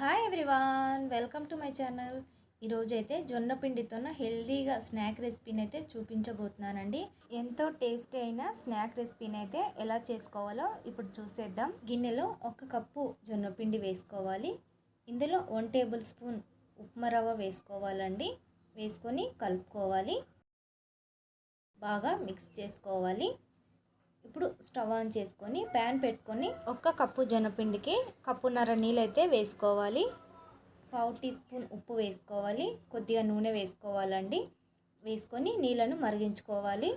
Hi everyone welcome to my channel ఈరోజు అయితే జొన్న పిండితోన హెల్దీగా స్నాక్ రెసిపీని అయితే చూపించబోతున్నానండి. ఎంతో టేస్టీ అయిన స్నాక్ రెసిపీని అయితే ఎలా చేసుకోవాలో ఇప్పుడు చూసేద్దాం. గిన్నెలో ఒక కప్పు జొన్న పిండి వేసుకోవాలి. ఇందులో వన్ టేబుల్ స్పూన్ ఉప్మా రవ్వ వేసుకోవాలండి. వేసుకొని కలుపుకోవాలి. బాగా మిక్స్ చేసుకోవాలి. ఇప్పుడు స్టవ్ ఆన్ చేసుకొని ప్యాన్ పెట్టుకొని ఒక్క కప్పు జొన్నపిండికి కప్పున్నర నీళ్ళు అయితే వేసుకోవాలి. పావు టీ స్పూన్ ఉప్పు వేసుకోవాలి. కొద్దిగా నూనె వేసుకోవాలండి. వేసుకొని నీళ్ళను మరిగించుకోవాలి.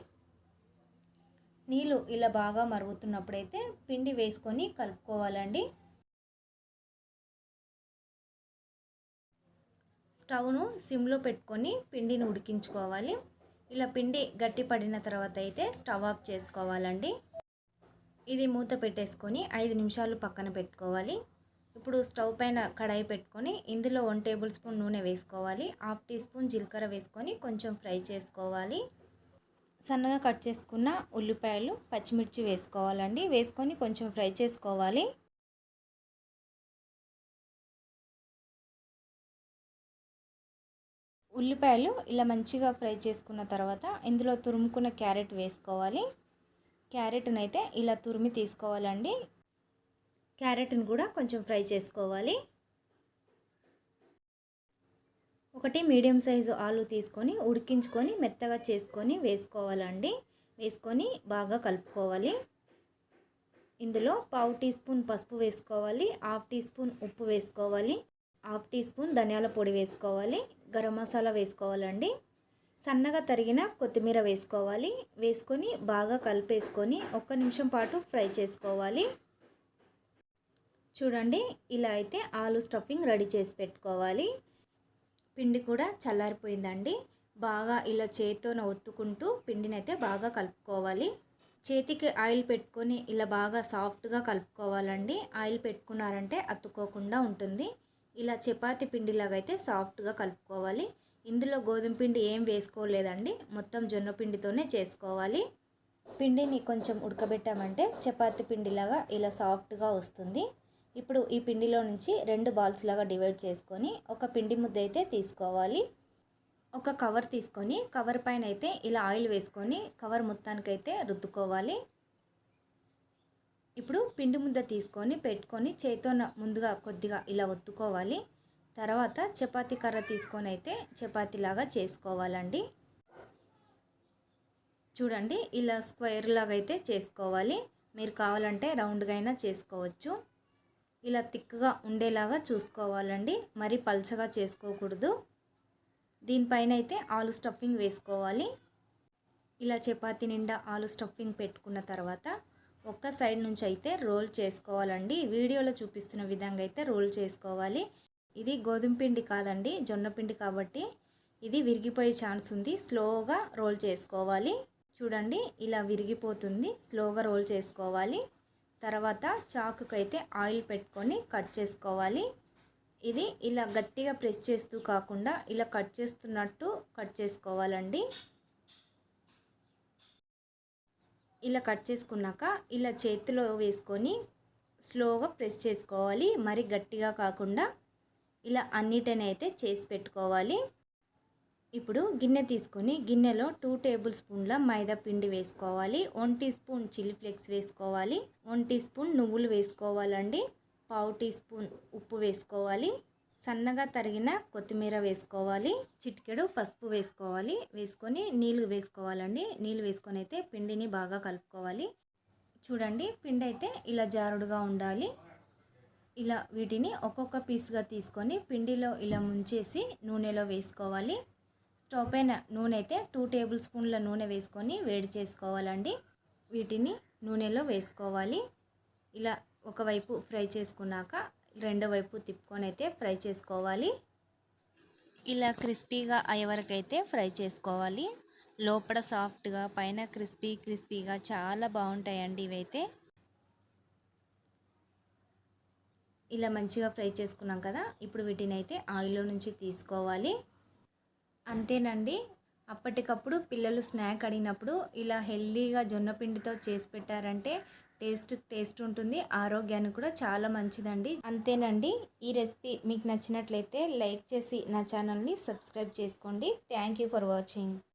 నీళ్ళు ఇలా బాగా మరుగుతున్నప్పుడైతే పిండి వేసుకొని కలుపుకోవాలండి. స్టవ్ను సిమ్లో పెట్టుకొని పిండిని ఉడికించుకోవాలి. ఇలా పిండి గట్టి పడిన తర్వాత అయితే స్టవ్ ఆఫ్ చేసుకోవాలండి. ఇది మూత పెట్టేసుకొని ఐదు నిమిషాలు పక్కన పెట్టుకోవాలి. ఇప్పుడు స్టవ్ పైన కడాయి పెట్టుకొని ఇందులో వన్ టేబుల్ స్పూన్ నూనె వేసుకోవాలి. హాఫ్ టీ స్పూన్ జీలకర్ర వేసుకొని కొంచెం ఫ్రై చేసుకోవాలి. సన్నగా కట్ చేసుకున్న ఉల్లిపాయలు పచ్చిమిర్చి వేసుకోవాలండి. వేసుకొని కొంచెం ఫ్రై చేసుకోవాలి. ఉల్లిపాయలు ఇలా మంచిగా ఫ్రై చేసుకున్న తర్వాత ఇందులో తురుముకున్న క్యారెట్ వేసుకోవాలి. క్యారెట్ని అయితే ఇలా తురిమి తీసుకోవాలండి. క్యారెట్ని కూడా కొంచెం ఫ్రై చేసుకోవాలి. ఒకటి మీడియం సైజు ఆలు తీసుకొని ఉడికించుకొని మెత్తగా చేసుకొని వేసుకోవాలండి. వేసుకొని బాగా కలుపుకోవాలి. ఇందులో పావు టీ స్పూన్ పసుపు వేసుకోవాలి. హాఫ్ టీ స్పూన్ ఉప్పు వేసుకోవాలి. హాఫ్ టీ స్పూన్ ధనియాల పొడి వేసుకోవాలి గరం మసాలా వేసుకోవాలండి. సన్నగా తరిగిన కొత్తిమీర వేసుకోవాలి వేసుకొని బాగా కలిపేసుకొని ఒక్క నిమిషం పాటు ఫ్రై చేసుకోవాలి. చూడండి ఇలా అయితే ఆలు స్టఫింగ్ రెడీ చేసి పెట్టుకోవాలి. పిండి కూడా చల్లారిపోయిందండి. బాగా ఇలా చేతితో ఒత్తుకుంటూ పిండిని అయితే బాగా కలుపుకోవాలి. చేతికి ఆయిల్ పెట్టుకొని ఇలా బాగా సాఫ్ట్గా కలుపుకోవాలండి. ఆయిల్ పెట్టుకున్నారంటే అతుక్కోకుండా ఉంటుంది. ఇలా చపాతి పిండిలాగా అయితే సాఫ్ట్గా కలుపుకోవాలి. ఇందులో గోధుమ పిండి ఏం వేసుకోలేదండి. మొత్తం జొన్న పిండితోనే చేసుకోవాలి. పిండిని కొంచెం ఉడకబెట్టామంటే చపాతి పిండిలాగా ఇలా సాఫ్ట్గా వస్తుంది. ఇప్పుడు ఈ పిండిలో నుంచి రెండు బాల్స్ లాగా డివైడ్ చేసుకొని ఒక పిండి ముద్ద అయితే తీసుకోవాలి. ఒక కవర్ తీసుకొని కవర్ పైన అయితే ఇలా ఆయిల్ వేసుకొని కవర్ మొత్తానికైతే రుద్దుకోవాలి. ఇప్పుడు పిండి ముద్ద తీసుకొని పెట్టుకొని చేతితో ముందుగా కొద్దిగా ఇలా ఒత్తుకోవాలి. తర్వాత చపాతీ కర్ర తీసుకొని అయితే చపాతీలాగా చేసుకోవాలండి. చూడండి ఇలా స్క్వేర్ లాగా అయితే చేసుకోవాలి. మీరు కావాలంటే రౌండ్గా అయినా చేసుకోవచ్చు. ఇలా థిక్గా ఉండేలాగా చూసుకోవాలండి. మరి పల్చగా చేసుకోకూడదు. దీనిపైన అయితే ఆలు స్టఫింగ్ వేసుకోవాలి. ఇలా చపాతీ నిండా ఆలు స్టఫింగ్ పెట్టుకున్న తర్వాత ఒక్క సైడ్ నుంచి అయితే రోల్ చేసుకోవాలండి. వీడియోలో చూపిస్తున్న విధంగా అయితే రోల్ చేసుకోవాలి. ఇది గోధుమ పిండి కాదండి జొన్న పిండి కాబట్టి ఇది విరిగిపోయే ఛాన్స్ ఉంది. స్లోగా రోల్ చేసుకోవాలి. చూడండి ఇలా విరిగిపోతుంది. స్లోగా రోల్ చేసుకోవాలి. తర్వాత చాకుకు అయితే ఆయిల్ పెట్టుకొని కట్ చేసుకోవాలి. ఇది ఇలా గట్టిగా ప్రెస్ చేస్తూ కాకుండా ఇలా కట్ చేస్తున్నట్టు కట్ చేసుకోవాలండి. ఇలా కట్ చేసుకున్నాక ఇలా చేతిలో వేసుకొని స్లోగా ప్రెస్ చేసుకోవాలి. మరి గట్టిగా కాకుండా ఇలా అన్నిటిని అయితే చేసి పెట్టుకోవాలి. ఇప్పుడు గిన్నె తీసుకొని గిన్నెలో టూ టేబుల్ స్పూన్ల మైదా పిండి వేసుకోవాలి. One teaspoon chilli flakes వేసుకోవాలి. వన్ టీ స్పూన్ నువ్వులు వేసుకోవాలండి. పావు టీ స్పూన్ ఉప్పు వేసుకోవాలి. సన్నగా తరిగిన కొత్తిమీర వేసుకోవాలి చిటికెడు పసుపు వేసుకోవాలి వేసుకొని నీళ్ళు వేసుకోవాలండి. నీళ్ళు వేసుకొని అయితే పిండిని బాగా కలుపుకోవాలి. చూడండి పిండి అయితే ఇలా జారుడుగా ఉండాలి. ఇలా వీటిని ఒక్కొక్క పీస్గా తీసుకొని పిండిలో ఇలా ముంచేసి నూనెలో వేసుకోవాలి. స్టవ్ పైన నూనె అయితే టూ టేబుల్ స్పూన్ల నూనె వేసుకొని వేడి చేసుకోవాలండి. వీటిని నూనెలో వేసుకోవాలి. ఇలా ఒకవైపు ఫ్రై చేసుకున్నాక రెండో వైపు తిప్పుకొని అయితే ఫ్రై చేసుకోవాలి. ఇలా క్రిస్పీగా అయ్యే వరకు అయితే ఫ్రై చేసుకోవాలి. లోపల సాఫ్ట్గా పైన క్రిస్పీ క్రిస్పీగా చాలా బాగుంటాయండి ఇవైతే. ఇలా మంచిగా ఫ్రై చేసుకున్నాం కదా ఇప్పుడు వీటిని అయితే ఆయిల్లో నుంచి తీసుకోవాలి. అంతేనండి అప్పటికప్పుడు పిల్లలు స్నాక్ అడిగినప్పుడు ఇలా హెల్దీగా జొన్న పిండితో చేసి పెట్టారంటే టేస్ట్ టేస్ట్ ఉంటుంది. ఆరోగ్యానికి కూడా చాలా మంచిదండి. అంతేనండి. ఈ రెసిపీ మీకు నచ్చినట్లయితే లైక్ చేసి నా ఛానల్ని సబ్స్క్రైబ్ చేసుకోండి. Thank you for watching.